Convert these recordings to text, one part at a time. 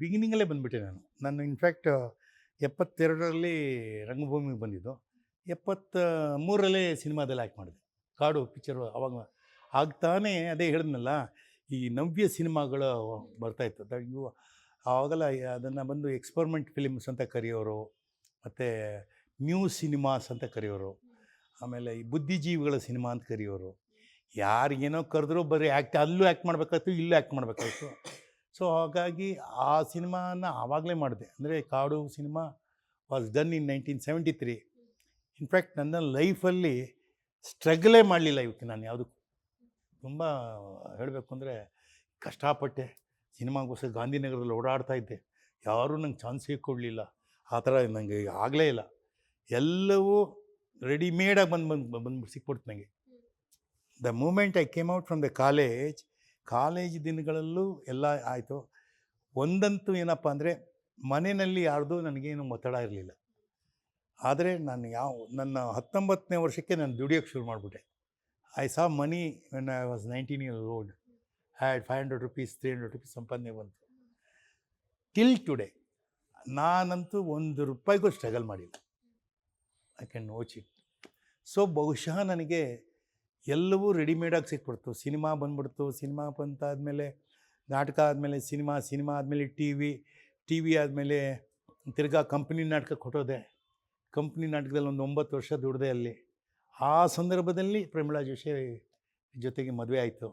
ಬಿಗಿನಿಂಗಲ್ಲೇ ಬಂದುಬಿಟ್ಟೆ ನಾನು. ನಾನು ಇನ್ಫ್ಯಾಕ್ಟ್ ಎಪ್ಪತ್ತೆರಡರಲ್ಲಿ ರಂಗಭೂಮಿಗೆ ಬಂದಿದ್ದು. ಎಪ್ಪತ್ತ ಮೂರರಲ್ಲೇ ಸಿನಿಮಾದಲ್ಲಿ ಆ್ಯಕ್ಟ್ ಮಾಡಿದೆ. ಕಾಡು ಪಿಕ್ಚರು ಅವಾಗ ಆಗ್ತಾನೆ ಅದೇ ಹೇಳಿದ್ನಲ್ಲ, ಈ ನವ್ಯ ಸಿನಿಮಾಗಳು ಬರ್ತಾಯಿತ್ತು ಇವು ಆವಾಗೆಲ್ಲ ಅದನ್ನು ಬಂದು ಎಕ್ಸ್ಪರಿಮೆಂಟ್ ಫಿಲಿಮ್ಸ್ ಅಂತ ಕರೆಯೋರು, ಮತ್ತು ನ್ಯೂ ಸಿನಿಮಾಸ್ ಅಂತ ಕರೆಯೋರು, ಆಮೇಲೆ ಈ ಬುದ್ಧಿಜೀವಿಗಳ ಸಿನಿಮಾ ಅಂತ ಕರೆಯೋರು. ಯಾರಿಗೇನೋ ಕರೆದ್ರು ಬರೀ ಆ್ಯಕ್ಟ್ ಅಲ್ಲೂ ಆ್ಯಕ್ಟ್ ಮಾಡಬೇಕಾಯ್ತು, ಇಲ್ಲೂ ಆ್ಯಕ್ಟ್ ಮಾಡಬೇಕಾಯ್ತು. ಸೊ, ಹಾಗಾಗಿ ಆ ಸಿನಿಮಾನ ಆವಾಗಲೇ ಮಾಡಿದೆ. ಅಂದರೆ ಕಾಡು cinema was done in nineteen seventy three in fact ನನ್ನ ಲೈಫಲ್ಲಿ ಸ್ಟ್ರಗಲೇ ಮಾಡಲಿಲ್ಲ ಇವತ್ತು ನಾನು ಯಾವುದಕ್ಕೂ. ತುಂಬ ಹೇಳಬೇಕು ಅಂದರೆ ಕಷ್ಟಪಟ್ಟೆ ಸಿನಿಮಾಗೋಸ್ಕರ ಗಾಂಧಿನಗರದಲ್ಲಿ ಓಡಾಡ್ತಾ ಇದ್ದೆ. ಯಾರೂ ನಂಗೆ ಚಾನ್ಸ್ ಕೊಡಲಿಲ್ಲ ಆ ಥರ ನನಗೆ ಆಗಲೇ ಇಲ್ಲ. ಎಲ್ಲವೂ ರೆಡಿಮೇಡಾಗಿ ಬಂದು ಬಂದು ಬಂದು ಸಿಕ್ಬಿಡ್ತು ನನಗೆ the moment I came out from the college college ದಿನಗಳಲ್ಲೂ ಎಲ್ಲ ಆಯಿತು. ಒಂದಂತೂ ಏನಪ್ಪ ಅಂದರೆ ಮನೆಯಲ್ಲಿ ಯಾರ್ದು ನನಗೇನು ಒತ್ತಡ ಇರಲಿಲ್ಲ. ಆದರೆ ನಾನು ಯಾವ, ನನ್ನ ಹತ್ತೊಂಬತ್ತನೇ ವರ್ಷಕ್ಕೆ ನಾನು ದುಡಿಯೋಕ್ಕೆ ಶುರು ಮಾಡಿಬಿಟ್ಟೆ. I saw money when I was nineteen year old had five hundred rupees three hundred rupees ಸಂಪಾದನೆ ಬಂತು. ಟಿಲ್ ಟುಡೇ ನಾನಂತೂ ಒಂದು ರೂಪಾಯಿಗೂ ಸ್ಟ್ರಗಲ್ ಮಾಡಿಲ್ಲ. I can notch it so ಬಹುಶಃ ನನಗೆ ಎಲ್ಲವೂ ರೆಡಿಮೇಡಾಗಿ ಸಿಕ್ಬಿಡ್ತು. ಸಿನಿಮಾ ಬಂದ್ಬಿಡ್ತು. ಸಿನಿಮಾ ಬಂತಾದಮೇಲೆ ನಾಟಕ ಆದಮೇಲೆ ಸಿನಿಮಾ ಸಿನಿಮಾ ಆದಮೇಲೆ ಟಿ ವಿ ಟಿ ವಿ ಆದಮೇಲೆ ತಿರ್ಗಾ ಕಂಪ್ನಿ ನಾಟಕ ಕೊಟ್ಟೋದೆ. ಕಂಪ್ನಿ ನಾಟಕದಲ್ಲಿ ಒಂದು ಒಂಬತ್ತು ವರ್ಷ ದುಡ್ದೆ ಅಲ್ಲಿ. ಆ ಸಂದರ್ಭದಲ್ಲಿ ಪ್ರಮೀಳಾ ಜೋಶಿ ಜೊತೆಗೆ ಮದುವೆ ಆಯಿತು.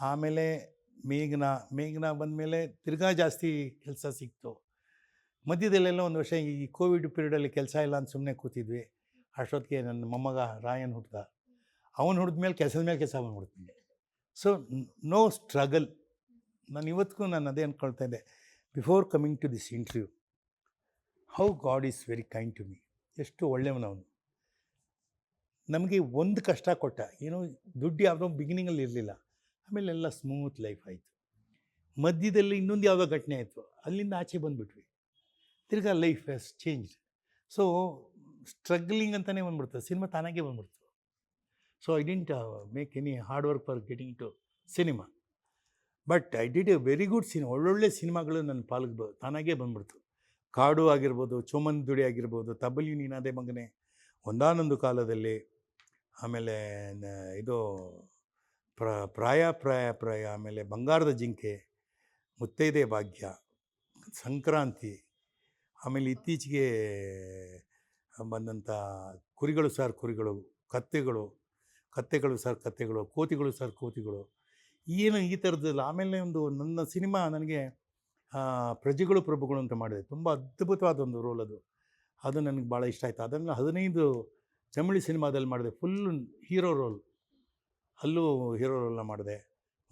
ಆಮೇಲೆ ಮೇಘನಾ ಮೇಘನಾ ಬಂದಮೇಲೆ ತಿರ್ಗಾ ಜಾಸ್ತಿ ಕೆಲಸ ಸಿಕ್ತು. ಮಧ್ಯದಲ್ಲೆಲ್ಲ ಒಂದು ವರ್ಷ ಈ ಕೋವಿಡ್ ಪೀರಿಯಡಲ್ಲಿ ಕೆಲಸ ಇಲ್ಲ ಅಂತ ಸುಮ್ಮನೆ ಕೂತಿದ್ವಿ. ಅಷ್ಟೊತ್ತಿಗೆ ನನ್ನ ಮೊಮ್ಮಗ ರಾಯನ್ ಹುಟ್ಟಿದ ಅವನು ಹುಟ್ಟಿದ ಮೇಲೆ ಕೆಲಸದ ಮೇಲೆ ಕೆಲಸ ಬಂದ್ಬಿಡ್ತೀನಿ ಸೊ ನೋ ಸ್ಟ್ರಗಲ್ ನಾನು ಇವತ್ತಿಗೂ ನಾನು ಅದೇ ಅಂದ್ಕೊಳ್ತಾ ಇದ್ದೆ. Before coming to this interview how God is very kind to me ಎಷ್ಟು ಒಳ್ಳೆಯವನವನು ನಮಗೆ ಒಂದು ಕಷ್ಟ ಕೊಟ್ಟ. ಏನೋ ದುಡ್ಡು ಯಾವುದೋ ಬಿಗಿನಿಂಗಲ್ಲಿ ಇರಲಿಲ್ಲ. ಆಮೇಲೆ ಎಲ್ಲ ಸ್ಮೂತ್ ಲೈಫ್ ಆಯಿತು. ಮಧ್ಯದಲ್ಲಿ ಇನ್ನೊಂದು ಯಾವುದೋ ಘಟನೆ ಆಯಿತು. ಅಲ್ಲಿಂದ ಆಚೆ ಬಂದುಬಿಟ್ವಿ. ತಿರ್ಗಾ life has change so struggling ಅಂತಲೇ ಬಂದ್ಬಿಡ್ತು ಸಿನಿಮಾ ತಾನಾಗೆ ಬಂದ್ಬಿಡ್ತು so I didn't make any hard work for getting to cinema but I did a very good cinema ಒಳ್ಳೊಳ್ಳೆ ಸಿನಿಮಾಗಳು ನನ್ನ ಪಾಲ್ಗೆ ಬ, ತಾನಾಗೇ ಬಂದ್ಬಿಡ್ತು. ಕಾಡು ಆಗಿರ್ಬೋದು, ಚೋಮನ್ ದುಡಿ ಆಗಿರ್ಬೋದು ತಬಲಿ ನೀನಾದೆ ಮಗನೆ, ಒಂದಾನೊಂದು ಕಾಲದಲ್ಲಿ, ಆಮೇಲೆ ಇದು, ಪ್ರ, ಪ್ರಾಯ ಪ್ರಾಯ ಪ್ರಾಯ, ಆಮೇಲೆ ಬಂಗಾರದ ಜಿಂಕೆ, ಮುತ್ತೈದೆ ಭಾಗ್ಯ, ಸಂಕ್ರಾಂತಿ, ಆಮೇಲೆ ಇತ್ತೀಚೆಗೆ ಬಂದಂಥ ಕುರಿಗಳು ಸಾರ್ ಕುರಿಗಳು, ಕತ್ತೆಗಳು ಕತ್ತೆಗಳು ಸರ್ ಕತ್ತೆಗಳು ಕೋತಿಗಳು ಸರ್ ಕೋತಿಗಳು. ಏನು ಈ ಥರದ್ದಲ್ಲ? ಆಮೇಲೆ ಒಂದು ನನ್ನ ಸಿನಿಮಾ ನನಗೆ ಪ್ರಜೆಗಳು ಪ್ರಭುಗಳು ಅಂತ ಮಾಡಿದೆ. ತುಂಬ ಅದ್ಭುತವಾದ ಒಂದು ರೋಲ್ ಅದು. ಅದು ನನಗೆ ಭಾಳ ಇಷ್ಟ ಆಯಿತು. ಅದನ್ನು ಹದಿನೈದು ತಮಿಳು ಸಿನಿಮಾದಲ್ಲಿ ಮಾಡಿದೆ. Full hero role. ಅಲ್ಲೂ ಹೀರೋ ರೋಲ್ನ ಮಾಡಿದೆ.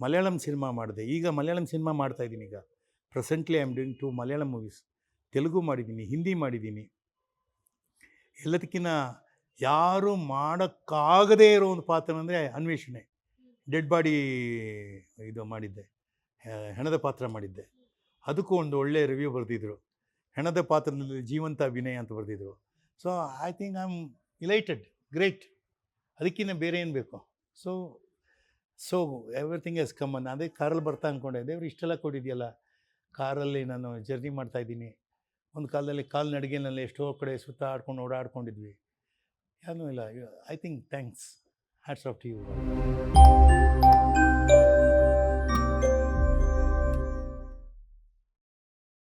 ಮಲಯಾಳಂ ಸಿನಿಮಾ ಮಾಡಿದೆ. ಈಗ ಮಲಯಾಳಂ ಸಿನಿಮಾ ಮಾಡ್ತಾ ಇದ್ದೀನಿ ಈಗ. Presently I am doing two Malayalam movies Telugu ಮಾಡಿದ್ದೀನಿ, ಹಿಂದಿ ಮಾಡಿದ್ದೀನಿ. ಎಲ್ಲದಕ್ಕಿಂತ ಯಾರು ಮಾಡೋಕ್ಕಾಗದೇ ಇರೋ ಒಂದು ಪಾತ್ರ ಅಂದರೆ ಅನ್ವೇಷಣೆ. ಡೆಡ್ ಬಾಡಿ ಇದು ಮಾಡಿದ್ದೆ. ಹೆಣದ ಪಾತ್ರ ಮಾಡಿದ್ದೆ. ಅದಕ್ಕೂ ಒಂದು ಒಳ್ಳೆಯ ರಿವ್ಯೂ ಬರೆದಿದ್ರು. ಹೆಣದ ಪಾತ್ರದಲ್ಲಿ ಜೀವಂತ ಅಭಿನಯ ಅಂತ ಬರೆದಿದ್ರು. So I think I am elated great ಅದಕ್ಕಿಂತ ಬೇರೆ ಏನು ಬೇಕು? So so everything is common ಅದೇ ಕಾರಲ್ಲಿ ಬರ್ತಾ ಅಂದ್ಕೊಂಡೆ ದೇವ್ರು, ಇಷ್ಟೆಲ್ಲ ಕೊಟ್ಟಿದೆಯಲ್ಲ? ಕಾರಲ್ಲಿ ನಾನು ಜರ್ನಿ ಮಾಡ್ತಾಯಿದ್ದೀನಿ ಒಂದು ಕಾಲದಲ್ಲಿ ಕಾಲ್ನಡಿಗೆನಲ್ಲಿ ಎಷ್ಟೋ ಕಡೆ ಸುತ್ತಾಡ್ಕೊಂಡು ಓಡಾಡ್ಕೊಂಡಿದ್ವಿ. ಏನೂ ಇಲ್ಲ. I think thanks hats off to you